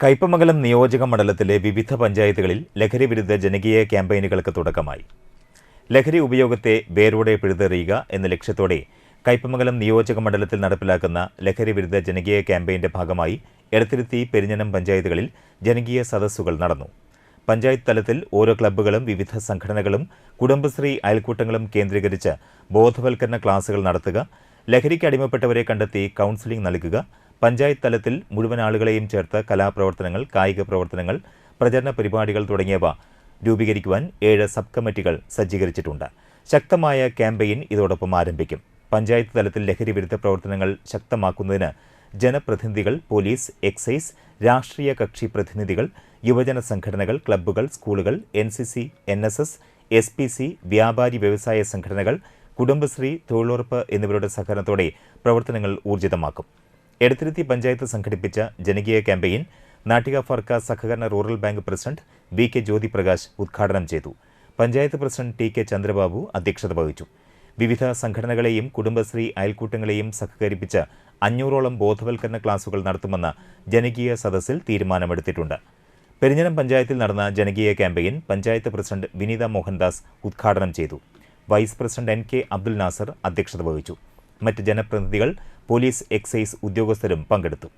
കയ്പമംഗലം നിയോജക മണ്ഡലത്തിലെ വിവിധ പഞ്ചായത്തുകളിൽ ലഹരി വിരുദ്ധ ജനകീയ ക്യാമ്പയിനുകൾക്ക് തുടക്കമായി. ലഹരി ഉപയോഗത്തെ വേരോടെ പിഴുതെറിയുക എന്ന ലക്ഷ്യത്തോടെ കയ്പമംഗലം നിയോജക മണ്ഡലത്തിൽ നടപ്പിലാക്കുന്ന ലഹരി വിരുദ്ധ ജനകീയ ക്യാമ്പയിന്റെ ഭാഗമായി എടത്തിരുത്തി പെരിഞ്ഞനം പഞ്ചായത്തുകളിൽ ജനകീയ സദസ്സുകൾ നടന്നു. പഞ്ചായത്ത് തലത്തിൽ ഓരോ ക്ലബ്ബുകളും വിവിധ സംഘടനകളും കുടുംബശ്രീ അയൽക്കൂട്ടങ്ങളും കേന്ദ്രീകരിച്ച് ബോധവൽക്കരണ ക്ലാസുകൾ നടത്തുക ലഹരിക്ക് അടിമപ്പെട്ടവരെ കണ്ടെത്തി കൗൺസിലിംഗ് നൽകുക പഞ്ചായത്ത് തലത്തിൽ മുഴുവൻ ആളുകളെയും ചേർത്ത് കലാപ്രവർത്തനങ്ങൾ കായിക പ്രവർത്തനങ്ങൾ പ്രചരണ പരിപാടികൾ തുടങ്ങിയവ രൂപീകരിക്കുവാൻ ഏഴ് സബ് കമ്മിറ്റികൾ സജ്ജീകരിച്ചിട്ടുണ്ട്. ശക്തമായ ക്യാമ്പയിൻ ഇതോടൊപ്പം ആരംഭിക്കും. പഞ്ചായത്ത് തലത്തിൽ ലഹരി വിരുദ്ധ പ്രവർത്തനങ്ങൾ ശക്തമാക്കുന്നതിന് ജനപ്രതിനിധികൾ പോലീസ് എക്സൈസ് രാഷ്ട്രീയ കക്ഷി പ്രതിനിധികൾ യുവജന സംഘടനകൾ ക്ലബ്ബുകൾ സ്കൂളുകൾ N C C N S S S P C വ്യാപാരി വ്യവസായ സംഘടനകൾ കുടുംബശ്രീ തൊഴിലുറപ്പ് എന്നിവരുടെ സഹകരണത്തോടെ പ്രവർത്തനങ്ങൾ ഊർജിതമാക്കും. എടത്തിരുത്തി പഞ്ചായത്ത് സംഘടിപ്പിച്ച ജനകീയ ക്യാമ്പയിൻ നാട്ടിക ഫർക്ക സഹകരണ rural bank president V K Jyothiprakash ഉദ്ഘാടനം ചെയ്തു. Panchayat president T K Chandrababu അധ്യക്ഷത വഹിച്ചു. വിവിധ സംഘടനകളെയും കുടുംബശ്രീ അയൽക്കൂട്ടങ്ങളെയും സഹകരിപ്പിച്ച് അഞ്ഞൂറോളം ബോധവൽക്കരണ ക്ലാസുകൾ നടത്തുമെന്ന് ജനകീയ സദസ്സിൽ തീരുമാനമെടുത്തിട്ടുണ്ട്. പെരിഞ്ഞനം പഞ്ചായത്തിൽ നടന്ന ജനകീയ ക്യാമ്പയിൻ പഞ്ചായത്ത് പ്രസിഡന്റ് വിനീത മോഹൻദാസ് ഉദ്ഘാടനം ചെയ്തു. Vice president N K Abdul Nasar അധ്യക്ഷത വഹിച്ചു. മറ്റ് ജനപ്രതിനിധികൾ പോലീസ് എക്സൈസ് ഉദ്യോഗസ്ഥരും പങ്കെടുത്തു.